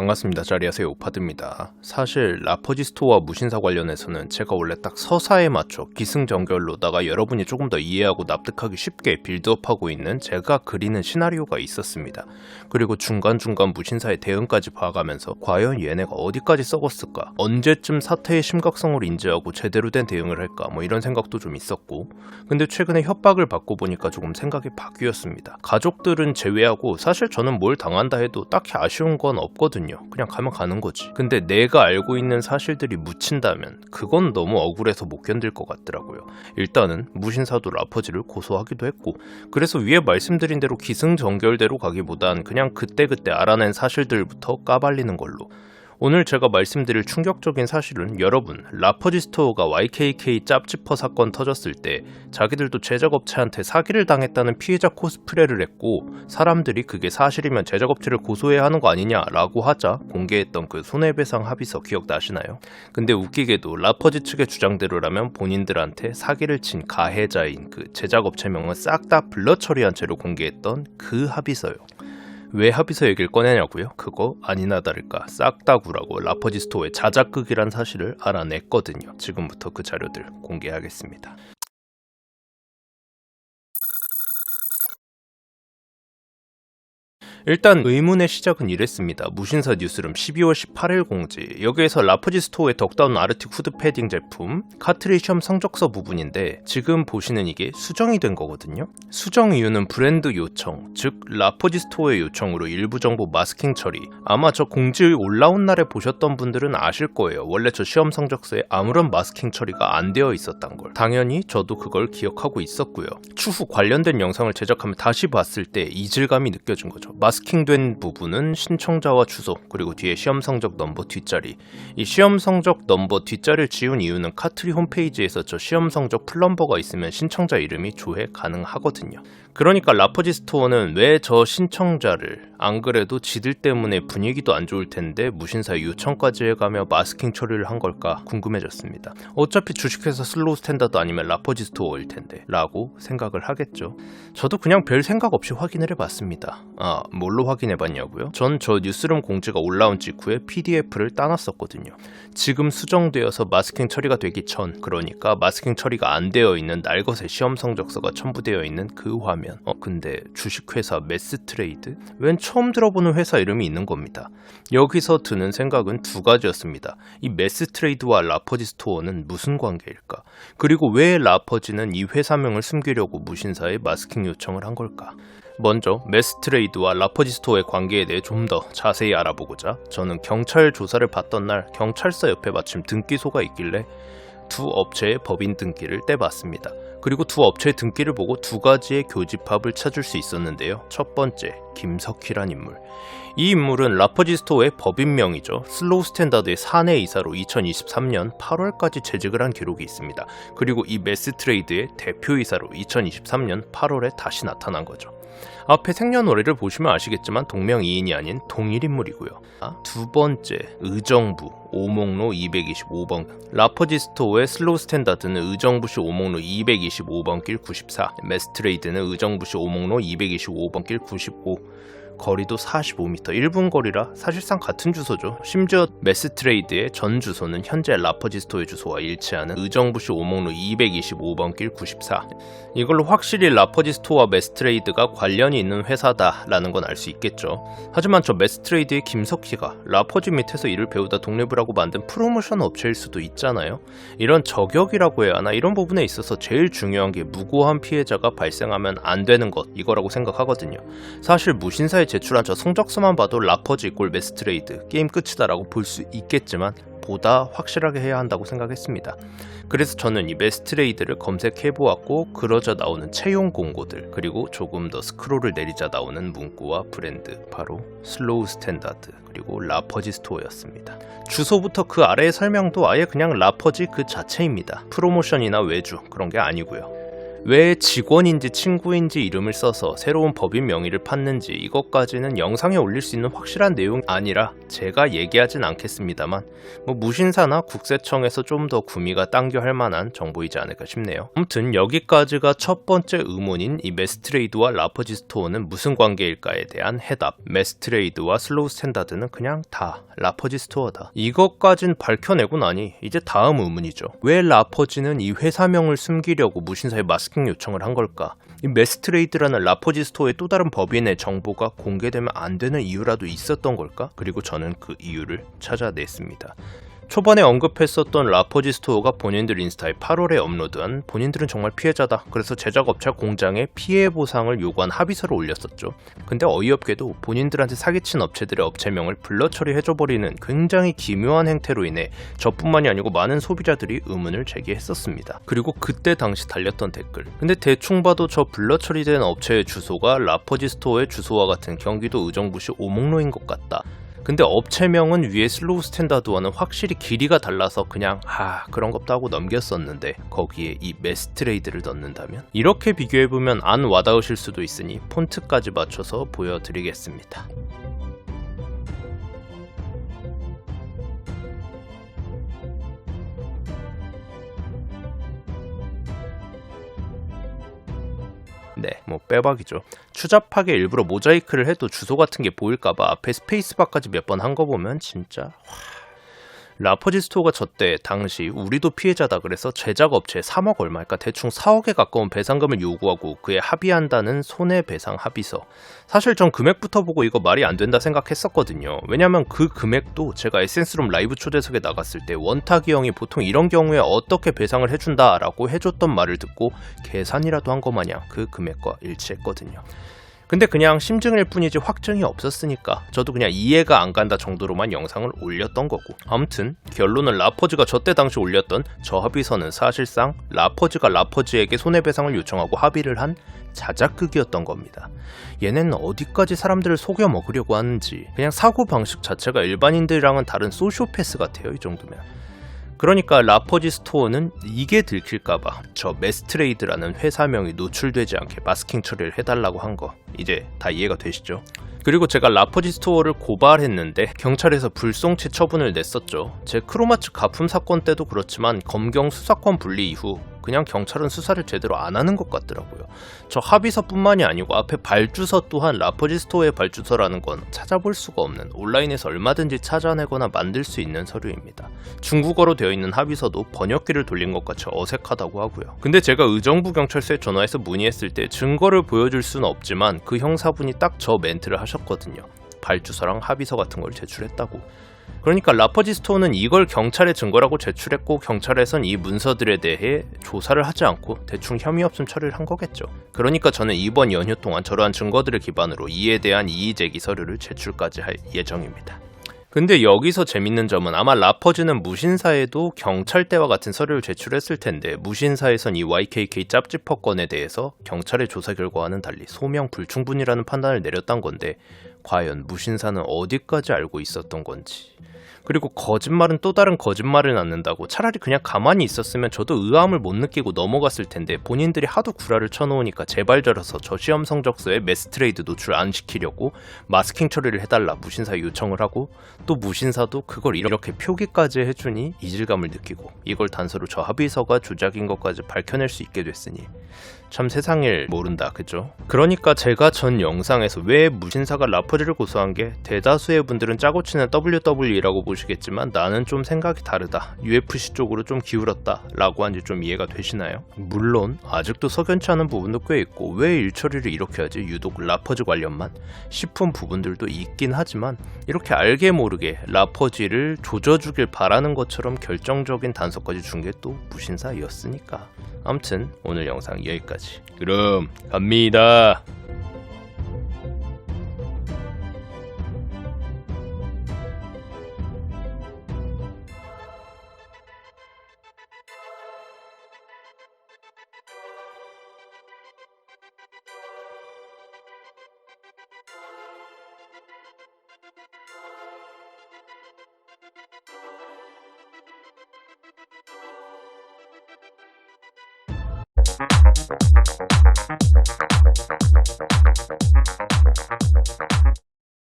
반갑습니다. 자리하세요. 오파드입니다. 사실 라퍼지 스토어와 무신사 관련해서는 제가 원래 딱 서사에 맞춰 기승전결로다가 여러분이 조금 더 이해하고 납득하기 쉽게 빌드업하고 있는 제가 그리는 시나리오가 있었습니다. 그리고 중간중간 무신사의 대응까지 봐가면서 과연 얘네가 어디까지 썩었을까? 언제쯤 사태의 심각성을 인지하고 제대로 된 대응을 할까? 뭐 이런 생각도 좀 있었고 근데 최근에 협박을 받고 보니까 조금 생각이 바뀌었습니다. 가족들은 제외하고 사실 저는 뭘 당한다 해도 딱히 아쉬운 건 없거든요. 그냥 가면 가는 거지. 근데 내가 알고 있는 사실들이 묻힌다면 그건 너무 억울해서 못 견딜 것 같더라고요. 일단은 무신사도 라퍼지를 고소하기도 했고 그래서 위에 말씀드린 대로 기승전결대로 가기보단 그냥 그때그때 알아낸 사실들부터 까발리는 걸로 오늘 제가 말씀드릴 충격적인 사실은 여러분 라퍼지 스토어가 YKK 짭지퍼 사건 터졌을 때 자기들도 제작업체한테 사기를 당했다는 피해자 코스프레를 했고 사람들이 그게 사실이면 제작업체를 고소해야 하는 거 아니냐라고 하자 공개했던 그 손해배상 합의서 기억나시나요? 근데 웃기게도 라퍼지 측의 주장대로라면 본인들한테 사기를 친 가해자인 그 제작업체명은 싹다 블러 처리한 채로 공개했던 그 합의서요. 왜 합의서 얘기를 꺼내냐고요? 그거 아니나 다를까 싹 다구라고 라퍼지 스토어의 자작극이란 사실을 알아냈거든요. 지금부터 그 자료들 공개하겠습니다. 일단 의문의 시작은 이랬습니다. 무신사 뉴스룸 12월 18일 공지. 여기에서 라프지 스토어의 덕다운 아르틱 후드 패딩 제품 카트리 시험 성적서 부분인데 지금 보시는 이게 수정이 된 거거든요. 수정 이유는 브랜드 요청, 즉 라퍼지 스토어의 요청으로 일부 정보 마스킹 처리. 아마 저 공지 올라온 날에 보셨던 분들은 아실 거예요. 원래 저 시험 성적서에 아무런 마스킹 처리가 안 되어 있었던 걸. 당연히 저도 그걸 기억하고 있었고요. 추후 관련된 영상을 제작하면 다시 봤을 때 이질감이 느껴진 거죠. 마스킹된 부분은 신청자와 주소 그리고 뒤에 시험 성적 넘버 뒷자리. 이 시험 성적 넘버 뒷자리를 지운 이유는 카트리 홈페이지에서 저 시험 성적 플럼버가 있으면 신청자 이름이 조회 가능하거든요. 그러니까 라퍼지 스토어는 왜 저 신청자를 안 그래도 지들 때문에 분위기도 안 좋을 텐데 무신사 요청까지 해가며 마스킹 처리를 한 걸까 궁금해졌습니다. 어차피 주식회사 슬로우 스탠다드 아니면 라퍼지 스토어일 텐데 라고 생각을 하겠죠. 저도 그냥 별 생각 없이 확인을 해봤습니다. 아 뭘로 확인해 봤냐고요? 전 저 뉴스룸 공지가 올라온 직후에 PDF를 따놨었거든요. 지금 수정되어서 마스킹 처리가 되기 전, 그러니까 마스킹 처리가 안 되어 있는 날것의 시험 성적서가 첨부되어 있는 그 화면. 어, 근데 주식회사 매스트레이드? 웬 처음 들어보는 회사 이름이 있는 겁니다. 여기서 드는 생각은 두 가지였습니다. 이 매스트레이드와 라퍼지 스토어는 무슨 관계일까? 그리고 왜 라퍼지는 이 회사명을 숨기려고 무신사에 마스킹 요청을 한 걸까? 먼저 매스트레이드와 라퍼지 스토어의 관계에 대해 좀 더 자세히 알아보고자 저는 경찰 조사를 받던 날 경찰서 옆에 마침 등기소가 있길래 두 업체의 법인 등기를 떼봤습니다. 그리고 두 업체의 등기를 보고 두 가지의 교집합을 찾을 수 있었는데요. 첫 번째, 김석희란 인물. 이 인물은 라퍼지 스토어의 법인명이죠. 슬로우 스탠다드의 사내 이사로 2023년 8월까지 재직을 한 기록이 있습니다. 그리고 이 매스 트레이드의 대표이사로 2023년 8월에 다시 나타난 거죠. 앞에 생년월일을 보시면 아시겠지만 동명이인이 아닌 동일인물이고요. 아, 두 번째, 의정부 오목로 225번 라퍼지 스토어의 슬로우 스탠다드는 의정부시 오목로 225번 길 94, 메스트레이드는 의정부시 오목로 225번 길 95, 거리도 45m 1분 거리라 사실상 같은 주소죠. 심지어 매스트레이드의 전 주소는 현재 라퍼지 스토의 주소와 일치하는 의정부시 오목로 225번 길 94. 이걸로 확실히 라퍼지 스토와 매스트레이드가 관련이 있는 회사다라는 건 알 수 있겠죠. 하지만 저 매스트레이드의 김석희가 라퍼지 밑에서 일을 배우다 독립을 하고 만든 프로모션 업체일 수도 있잖아요. 이런 저격이라고 해야 하나 이런 부분에 있어서 제일 중요한 게 무고한 피해자가 발생하면 안 되는 것 이거라고 생각하거든요. 사실 무신사의 제출한 저 성적서만 봐도 라퍼지 골 매스트레이드 게임 끝이다라고 볼 수 있겠지만 보다 확실하게 해야 한다고 생각했습니다. 그래서 저는 이 매스트레이드를 검색해 보았고 그러자 나오는 채용 공고들 그리고 조금 더 스크롤을 내리자 나오는 문구와 브랜드 바로 슬로우 스탠다드 그리고 라퍼지 스토어였습니다. 주소부터 그 아래의 설명도 아예 그냥 라퍼지 그 자체입니다. 프로모션이나 외주 그런 게 아니고요. 왜 직원인지 친구인지 이름을 써서 새로운 법인 명의를 팠는지 이것까지는 영상에 올릴 수 있는 확실한 내용이 아니라 제가 얘기하진 않겠습니다만 뭐 무신사나 국세청에서 좀 더 구미가 당겨 할 만한 정보이지 않을까 싶네요. 아무튼 여기까지가 첫 번째 의문인 이 메스트레이드와 라퍼지 스토어는 무슨 관계일까에 대한 해답. 메스트레이드와 슬로우 스탠다드는 그냥 다 라퍼지 스토어다. 이것까진 밝혀내고 나니 이제 다음 의문이죠. 왜 라퍼지는 이 회사명을 숨기려고 무신사에 마스 킹 요청을 한 걸까? 이 메스트레이드라는 라퍼지 스토어의 또 다른 법인의 정보가 공개되면 안 되는 이유라도 있었던 걸까? 그리고 저는 그 이유를 찾아냈습니다. 초반에 언급했었던 라퍼지 스토어가 본인들 인스타에 8월에 업로드한 본인들은 정말 피해자다. 그래서 제작업체 공장에 피해 보상을 요구한 합의서를 올렸었죠. 근데 어이없게도 본인들한테 사기친 업체들의 업체명을 블러 처리해줘버리는 굉장히 기묘한 행태로 인해 저뿐만이 아니고 많은 소비자들이 의문을 제기했었습니다. 그리고 그때 당시 달렸던 댓글. 근데 대충 봐도 저 블러 처리된 업체의 주소가 라퍼지 스토어의 주소와 같은 경기도 의정부시 오목로인 것 같다. 근데 업체명은 위에 슬로우 스탠다드와는 확실히 길이가 달라서 그냥 아 그런 것도 하고 넘겼었는데 거기에 이 메스트레이드를 넣는다면 이렇게 비교해보면 안 와닿으실 수도 있으니 폰트까지 맞춰서 보여드리겠습니다. 네, 뭐 빼박이죠. 추잡하게 일부러 모자이크를 해도 주소 같은 게 보일까봐 앞에 스페이스바까지 몇 번 한 거 보면 진짜 와. 라퍼지 스토어가 저때 당시 우리도 피해자다 그래서 제작 업체 3억 얼마일까? 대충 4억에 가까운 배상금을 요구하고 그에 합의한다는 손해배상 합의서. 사실 전 금액부터 보고 이거 말이 안 된다 생각했었거든요. 왜냐면 그 금액도 제가 에센스룸 라이브 초대석에 나갔을 때 원탁이 형이 보통 이런 경우에 어떻게 배상을 해준다 라고 해줬던 말을 듣고 계산이라도 한 거 마냥 그 금액과 일치했거든요 근데 그냥 심증일 뿐이지 확증이 없었으니까 저도 그냥 이해가 안 간다 정도로만 영상을 올렸던 거고 아무튼 결론은 라퍼즈가 저때 당시 올렸던 저 합의서는 사실상 라퍼즈가 라퍼즈에게 손해배상을 요청하고 합의를 한 자작극이었던 겁니다. 얘네는 어디까지 사람들을 속여 먹으려고 하는지 그냥 사고 방식 자체가 일반인들이랑은 다른 소시오패스 같아요 이 정도면 그러니까 라퍼지 스토어는 이게 들킬까봐 저 메스트레이드라는 회사명이 노출되지 않게 마스킹 처리를 해달라고 한 거 이제 다 이해가 되시죠? 그리고 제가 라퍼지 스토어를 고발했는데 경찰에서 불송치 처분을 냈었죠. 제 크로마츠 가품 사건 때도 그렇지만 검경 수사권 분리 이후 그냥 경찰은 수사를 제대로 안 하는 것 같더라고요. 저 합의서뿐만이 아니고 앞에 발주서 또한 라퍼지 스토어의 발주서라는 건 찾아볼 수가 없는 온라인에서 얼마든지 찾아내거나 만들 수 있는 서류입니다. 중국어로 되어 있는 합의서도 번역기를 돌린 것 같이 어색하다고 하고요. 근데 제가 의정부 경찰서에 전화해서 문의했을 때 증거를 보여줄 수는 없지만 그 형사분이 딱 저 멘트를 하셨 거든요. 발주서랑 합의서 같은 걸 제출했다고. 그러니까 라퍼지 스토어는 이걸 경찰에 증거라고 제출했고 경찰에선 이 문서들에 대해 조사를 하지 않고 대충 혐의 없음 처리를 한 거겠죠. 그러니까 저는 이번 연휴 동안 저러한 증거들을 기반으로 이에 대한 이의제기 서류를 제출까지 할 예정입니다. 근데 여기서 재밌는 점은 아마 라퍼즈는 무신사에도 경찰대와 같은 서류를 제출했을 텐데 무신사에선 이 YKK 짭지퍼 건에 대해서 경찰의 조사 결과와는 달리 소명 불충분이라는 판단을 내렸던 건데 과연 무신사는 어디까지 알고 있었던 건지. 그리고 거짓말은 또 다른 거짓말을 낳는다고 차라리 그냥 가만히 있었으면 저도 의아함을 못 느끼고 넘어갔을 텐데 본인들이 하도 구라를 쳐놓으니까 제발 저려서 저 시험 성적서에 메스트레이드 노출 안 시키려고 마스킹 처리를 해달라 무신사 요청을 하고 또 무신사도 그걸 이렇게 표기까지 해주니 이질감을 느끼고 이걸 단서로 저 합의서가 조작인 것까지 밝혀낼 수 있게 됐으니 참 세상일 모른다 그죠? 그러니까 제가 전 영상에서 왜 무신사가 라퍼즈를 고소한 게 대다수의 분들은 짜고 치는 WWE라고 보시겠지만 나는 좀 생각이 다르다 UFC 쪽으로 좀 기울었다 라고 한지 좀 이해가 되시나요? 물론 아직도 석연치 않은 부분도 꽤 있고 왜 일처리를 이렇게 하지 유독 라퍼즈 관련만 싶은 부분들도 있긴 하지만 이렇게 알게 모르게 라퍼즈를 조져주길 바라는 것처럼 결정적인 단서까지 준 게 또 무신사였으니까 아무튼 오늘 영상 여기까지. 그럼 갑니다 Thank you.